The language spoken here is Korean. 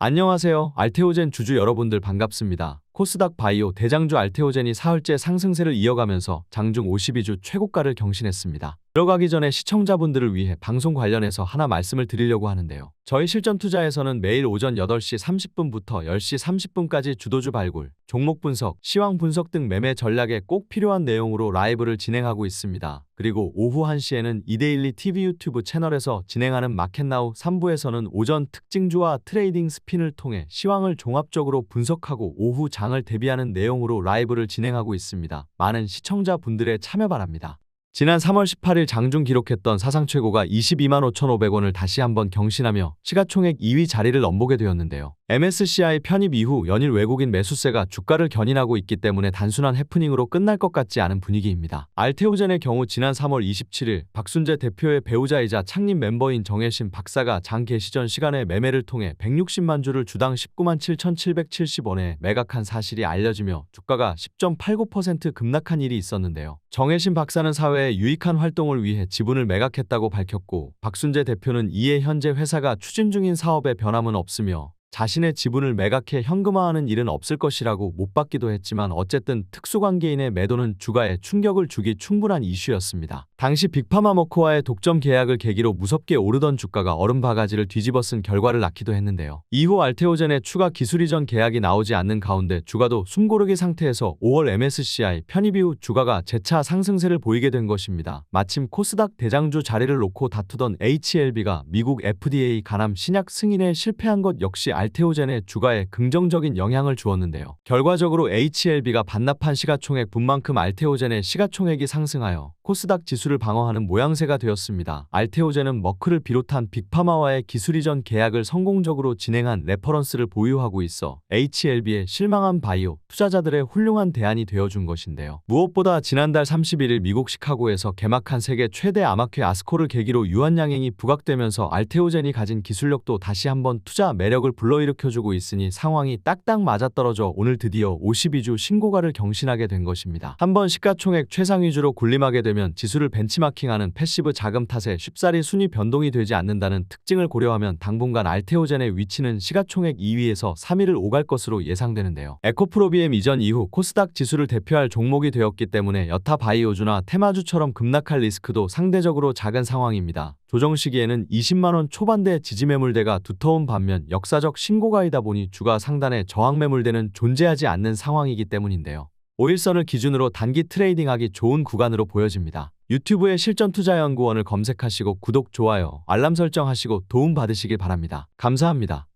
안녕하세요. 알테오젠 주주 여러분들 반갑습니다. 코스닥 바이오 대장주 알테오젠이 사흘째 상승세를 이어가면서 장중 52주 최고가를 경신했습니다. 들어가기 전에 시청자분들을 위해 방송 관련해서 하나 말씀을 드리려고 하는데요. 저희 실전 투자에서는 매일 오전 8시 30분부터 10시 30분까지 주도주 발굴, 종목 분석, 시황 분석 등 매매 전략에 꼭 필요한 내용으로 라이브를 진행하고 있습니다. 그리고 오후 1시에는 이데일리 TV 유튜브 채널에서 진행하는 마켓나우 3부에서는 오전 특징주와 트레이딩 스핀을 통해 시황을 종합적으로 분석하고 오후 장을 대비하는 내용으로 라이브를 진행하고 있습니다. 많은 시청자분들의 참여 바랍니다. 지난 3월 18일 장중 기록했던 사상 최고가 22만 5,500원을 다시 한번 경신하며 시가총액 2위 자리를 넘보게 되었는데요. MSCI 편입 이후 연일 외국인 매수세가 주가를 견인하고 있기 때문에 단순한 해프닝으로 끝날 것 같지 않은 분위기입니다. 알테오젠의 경우 지난 3월 27일 박순재 대표의 배우자이자 창립 멤버인 정혜신 박사가 장 개시 전 시간에 매매를 통해 160만 주를 주당 19만 7,770원에 매각한 사실이 알려지며 주가가 10.89% 급락한 일이 있었는데요. 정혜신 박사는 사회에 유익한 활동을 위해 지분을 매각했다고 밝혔고 박순재 대표는 이에 현재 회사가 추진 중인 사업에 변함은 없으며 자신의 지분을 매각해 현금화하는 일은 없을 것이라고 못 받기도 했지만 어쨌든 특수관계인의 매도는 주가에 충격을 주기 충분한 이슈였습니다. 당시 빅파마머코와의 독점 계약을 계기로 무섭게 오르던 주가가 얼음 바가지를 뒤집어 쓴 결과를 낳기도 했는데요. 이후 알테오젠의 추가 기술 이전 계약이 나오지 않는 가운데 주가도 숨고르기 상태에서 5월 MSCI 편입 이후 주가가 재차 상승세를 보이게 된 것입니다. 마침 코스닥 대장주 자리를 놓고 다투던 HLB가 미국 FDA 간암 신약 승인에 실패한 것 역시 알테오젠의 주가에 긍정적인 영향을 주었는데요. 결과적으로 HLB가 반납한 시가총액 분만큼 알테오젠의 시가총액이 상승하여 코스닥 지수를 방어하는 모양새가 되었습니다. 알테오젠은 머크를 비롯한 빅파마와의 기술 이전 계약을 성공적으로 진행한 레퍼런스를 보유하고 있어 HLB의 실망한 바이오 투자자들의 훌륭한 대안이 되어준 것인데요. 무엇보다 지난달 31일 미국 시카고에서 개막한 세계 최대 암학회 아스코를 계기로 유한양행이 부각되면서 알테오젠이 가진 기술력도 다시 한번 투자 매력을 불러일으켜주고 있으니 상황이 딱딱 맞아떨어져 오늘 드디어 52주 신고가를 경신하게 된 것입니다. 한번 시가총액 최상 위주로 군림하게 되면 지수를 벤치마킹하는 패시브 자금 탓에 쉽사리 순위 변동이 되지 않는다는 특징을 고려하면 당분간 알테오젠의 위치는 시가총액 2위에서 3위를 오갈 것으로 예상되는데요. 에코프로비엠 이전 이후 코스닥 지수를 대표할 종목이 되었기 때문에 여타 바이오주나 테마주처럼 급락할 리스크도 상대적으로 작은 상황입니다. 조정 시기에는 20만 원 초반대 지지 매물대가 두터운 반면 역사적 신고가이다 보니 주가 상단에 저항 매물대는 존재하지 않는 상황이기 때문인데요. 5일선을 기준으로 단기 트레이딩하기 좋은 구간으로 보여집니다. 유튜브에 실전투자연구원을 검색하시고 구독, 좋아요, 알람 설정하시고 도움 받으시길 바랍니다. 감사합니다.